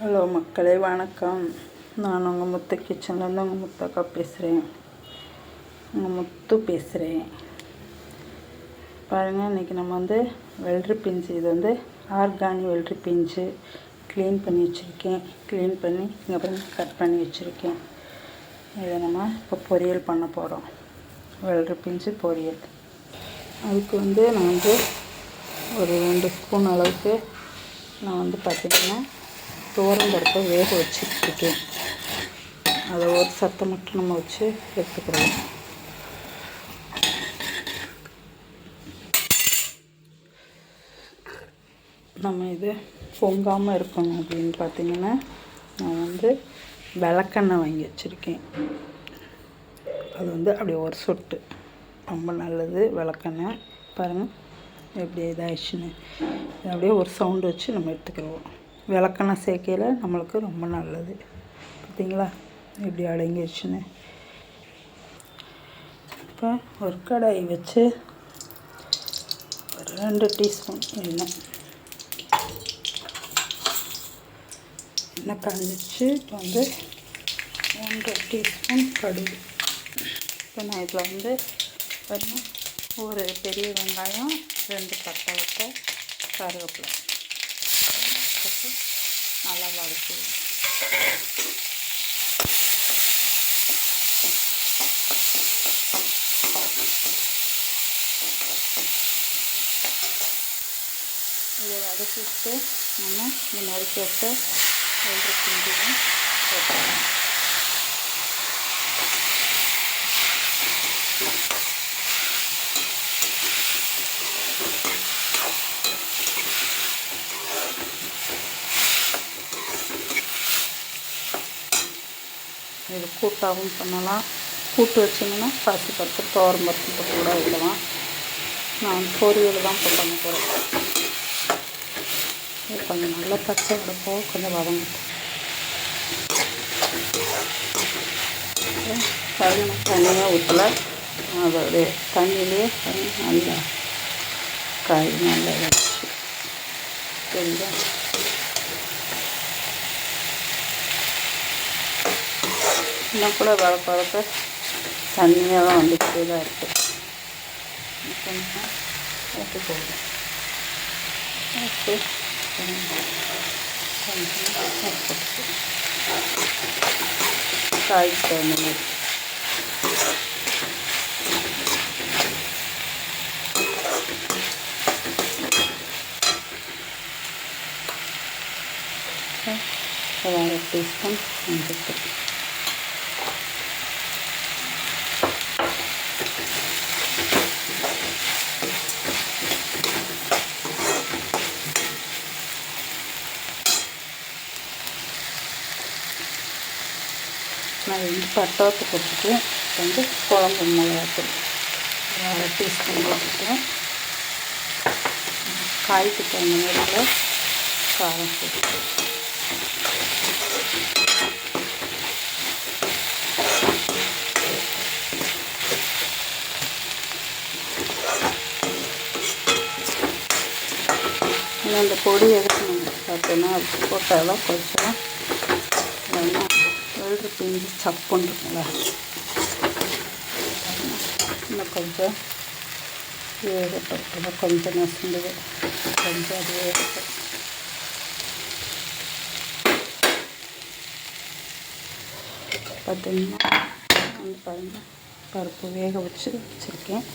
Hello மக்களே வணக்கம். நான் உங்கள் முத்து கிச்சன்லேருந்து உங்கள் முத்தக்கா பேசுகிறேன் உங்கள் முத்து பேசுகிறேன் பாருங்கள் இன்றைக்கி நம்ம வந்து வெள்ளரி பிஞ்சு இது வந்து ஆர்கானிக் வெள்ளரி பிஞ்சு க்ளீன் பண்ணி வச்சுருக்கேன். க்ளீன் பண்ணி இங்கே பாருங்க கட் பண்ணி வச்சுருக்கேன். இதை நம்ம இப்போ பொரியல் பண்ண போகிறோம் வெள்ளரி பிஞ்சு பொரியல். அதுக்கு வந்து நான் வந்து ஒரு ரெண்டு ஸ்பூன் அளவுக்கு நான் வந்து பார்த்திங்கன்னா பருப்பை வேக வச்சுருக்கேன் அதை ஒரு சத்தை மட்டும் நம்ம வச்சு எடுத்துக்கிறோம். நம்ம இது பொங்காமல் இருக்கணும் அப்படின்னு பார்த்தீங்கன்னா நான் வந்து விளக்கெண்ணெய் வாங்கி வச்சுருக்கேன். அது வந்து அப்படியே ஒரு சொட்டு. ரொம்ப நல்லது விளக்கெண்ணெய். பாருங்கள் எப்படி இதாகிடுச்சுன்னு அப்படியே ஒரு சவுண்டு வச்சு நம்ம எடுத்துக்கிடுவோம். விளக்கெண்ணெய் சேர்க்கையில் நம்மளுக்கு ரொம்ப நல்லது. பார்த்திங்களா எப்படி அடங்கிடுச்சுன்னு இப்போ ஒரு கடாய் வச்சு ஒரு ரெண்டு டீஸ்பூன் எண்ணெய். எண்ணெய் காஞ்சிச்சு இப்போ வந்து ஒன்றரை டீஸ்பூன் கடுகு. இப்போ நான் இதில் வந்து ஒரு பெரிய வெங்காயம் ரெண்டு பட்டை வட்டை கருவேப்பிலை. நல்லா வதக்கிடுவோம் இதை வதக்கிட்டு நம்ம இந்த நறுக்கி வச்ச ஒன்று கிண்டியும் போட்டுக்கலாம். இது கூட்டாகவும் பண்ணலாம். கூட்டு வச்சிங்கன்னா பாசி பருப்பு தோரம் பருப்பு கூட வைக்கலாம் நான் பொரியல் தான் இப்போ பண்ண போகிறேன் இது கொஞ்சம் நல்லா பச்சை விடப்போ கொஞ்சம் வதங்கட்டும் கருங்க தண்ணியாக ஊற்றலை அதோடைய தண்ணியிலே நல்லா காய் நல்லா வச்சு இன்னும் கூட வளர்க்க தண்ணியாக தான் வந்துக்கிட்டே தான் இருக்குது கொஞ்சம் ஊற்றி போடுறேன் ஊற்றி கொஞ்சம் காய்க்கு தகுந்த மாதிரி ஒரு அரை டீஸ்பூன் மஞ்சள் நான் வந்து பட்டாத்து போட்டுட்டு வந்து குழம்பு மிளகாத்தூள் அரை டீஸ்பூன் போட்டுக்கிறேன். காய்க்கு தகுந்த மாதிரி காரம் போட்டு அந்த பொடி எடுக்கணும் பார்த்தோன்னா அது போட்டால் தான் கொஞ்சம் செஞ்சு சப் சப்புன்னு இன்னும் கொஞ்சம் வேகட்டும் இன்னும் கொஞ்சம் நசுங்குது கொஞ்சம் அது வேகட்டும் பார்த்திங்கன்னா வந்து பாருங்கள் பருப்பு வேக வச்சு வச்சுருக்கேன்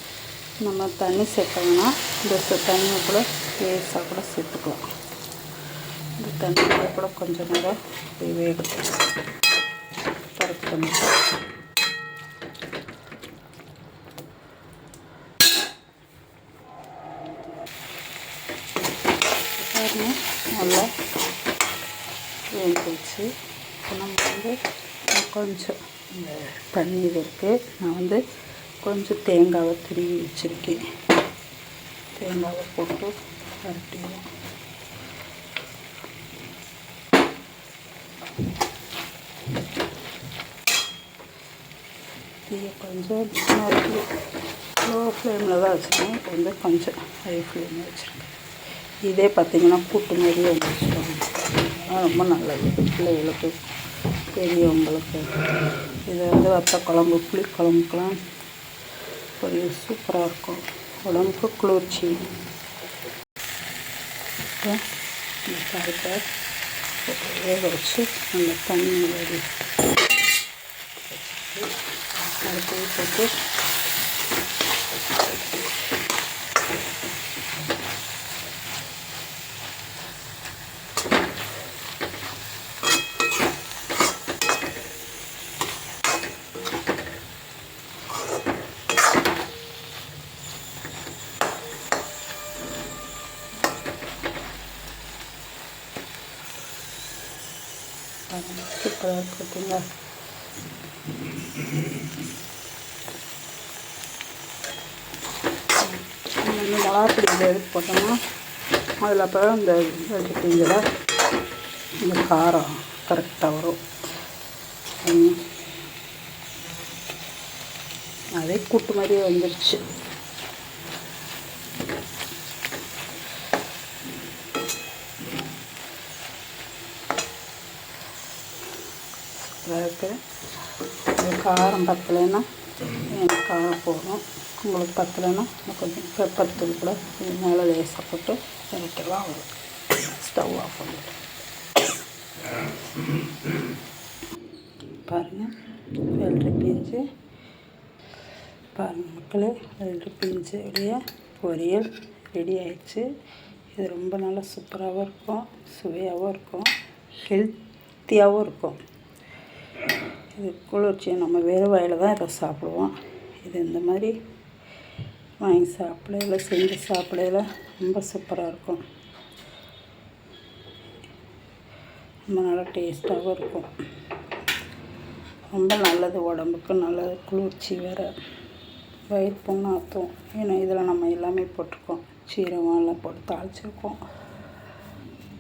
நம்ம தண்ணி சேர்த்தோம்னா இந்த தண்ணியை கூட லேசாக கூட சேர்த்துக்கலாம் இந்த தண்ணியை கூட கொஞ்சம் நேரம் வேகட்டும் பருப்பு நல்லா வேண்டிச்சு இப்போ நம்ம வந்து கொஞ்சம் பன்னீர் இருக்குது நான் வந்து கொஞ்சம் தேங்காவை திருவி வச்சுருக்கேன். தேங்காவை போட்டு பரட்டிடுவோம். தீயை கொஞ்சம் நறுக்கி லோ ஃப்ளேமில் தான் வச்சுருக்கேன். இப்போ வந்து கொஞ்சம் ஹை ஃப்ளேமில் வச்சுருக்கேன். இதே பார்த்திங்கன்னா கூட்டு மாதிரியே வச்சுருக்கோம் ரொம்ப நல்லது. பிள்ளைகளுக்கு பெரியவங்களுக்கு இது வந்து வத்த குழம்பு புளி குழம்புக்கெலாம் கொஞ்சம் சூப்பராக இருக்கும். உடம்புக்கு குளிர்ச்சி. இந்த பருப்பை வேக வச்சு அந்த தண்ணி வடி பருப்பையும் போட்டு சூப்பராக இருக்குதுங்க வந்து மிளகாப்பொடி இதை எடுத்து போட்டோம்னா அதில் அப்போ இந்த வெள்ளிப்பிஞ்சில் இந்த காரம் கரெக்டாக வரும். அதே கூட்டு மாதிரியே வந்துருச்சு. இருக்குது காரம் பத்தலைன்னா காரம் போகணும் உங்களுக்கு பத்தலைன்னா கொஞ்சம் பெப்பர் தூள் கூட கொஞ்சம் மேலே லேசாக போட்டு இறக்கலாம் வரும் ஸ்டவ் ஆஃப் பண்ணிட்டு. பாருங்கள் வெள்ளரி பீஞ்சு பாருங்கள் மக்களே வெள்ளரி பீஞ்சுடைய பொரியல் ரெடி ஆயிடுச்சு. இது ரொம்ப நல்லா சூப்பராகவும் இருக்கும் சுவையாகவும் இருக்கும் ஹெல்த்தியாகவும் இருக்கும். இது குளிர்ச்சி நம்ம வெறும் வாயில் தான் இதை சாப்பிடுவோம். இது இந்த மாதிரி வாங்கி சாப்பிடையில செஞ்சு சாப்பிடையில ரொம்ப சூப்பராக இருக்கும். ரொம்ப நல்லா டேஸ்ட்டாகவும் இருக்கும். ரொம்ப நல்லது உடம்புக்கு நல்லது குளிர்ச்சி வேறு. வயிறு புண்ணாற்றும் ஏன்னா இதில் நம்ம எல்லாமே போட்டிருக்கோம். சீரகம் எல்லாம் போட்டு தாளிச்சிருக்கோம்.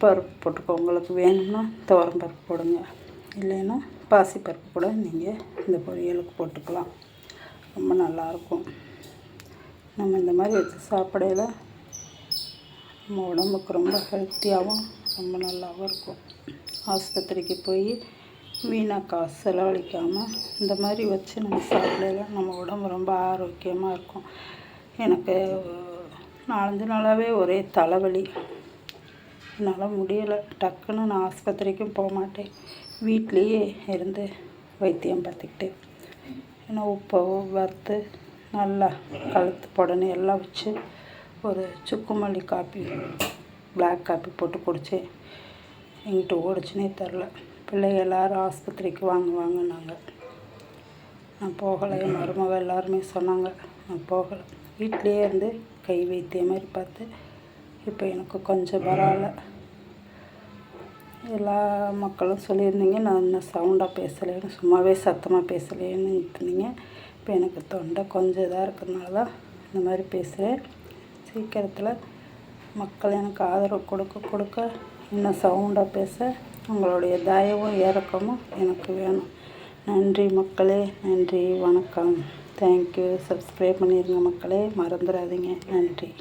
பருப்பு போட்டுக்கோ உங்களுக்கு வேணும்னா துவரம் பருப்பு போடுங்க. இல்லைன்னா பாசிப்பருப்பு கூட நீங்கள் இந்த பொரியலுக்கு போட்டுக்கலாம். ரொம்ப நல்லாயிருக்கும் நம்ம இந்த மாதிரி வச்சு சாப்பிடையில நம்ம உடம்புக்கு ரொம்ப ஹெல்த்தியாகவும் ரொம்ப நல்லாவும் இருக்கும். ஆஸ்பத்திரிக்கு போய் வீணாக காசு செலவழிக்காமல் இந்த மாதிரி வச்சு நம்ம சாப்பிடையில நம்ம உடம்பு ரொம்ப ஆரோக்கியமாக இருக்கும். எனக்கு நாலஞ்சு நாளாகவே ஒரே தலைவலி. என்னால் முடியலை. டக்குன்னு நான் ஆஸ்பத்திரிக்கும் போக மாட்டேன். வீட்லேயே இருந்து வைத்தியம் பார்த்துக்கிட்டு ஏன்னா உப்பை வறுத்து நல்லா கழுத்து புடனி எல்லாம் வச்சு ஒரு சுக்குமல்லி காப்பி பிளாக் காப்பி போட்டு குடிச்சு எங்கிட்ட ஓடிச்சுனே தெரில பிள்ளைங்க எல்லோரும் ஆஸ்பத்திரிக்கு வாங்க வாங்கினாங்க. நான் போகலை. என் மருமக எல்லாருமே சொன்னாங்க நான் போகலை. வீட்லேயே இருந்து கை வைத்தியம் மாதிரி பார்த்து இப்போ எனக்கு கொஞ்சம் பரவாயில்ல. எல்லா மக்களும் சொல்லியிருந்தீங்க. நான் இன்னும் சவுண்டாக பேசலைன்னு சும்மாவே சத்தமாக பேசலைன்னு இருந்தீங்க இப்போ எனக்கு தொண்டை கொஞ்சம் இதாக இருக்கிறதுனால தான் இந்த மாதிரி பேசுகிறேன் சீக்கிரத்தில் மக்கள் எனக்கு ஆதரவு கொடுக்க கொடுக்க இன்னும் சவுண்டாக பேச உங்களுடைய தயவும் இறக்கமும் எனக்கு வேணும். நன்றி மக்களே. நன்றி. வணக்கம். தேங்க்யூ சப்ஸ்கிரைப் பண்ணிடுங்க மக்களே. மறந்துடாதீங்க. நன்றி.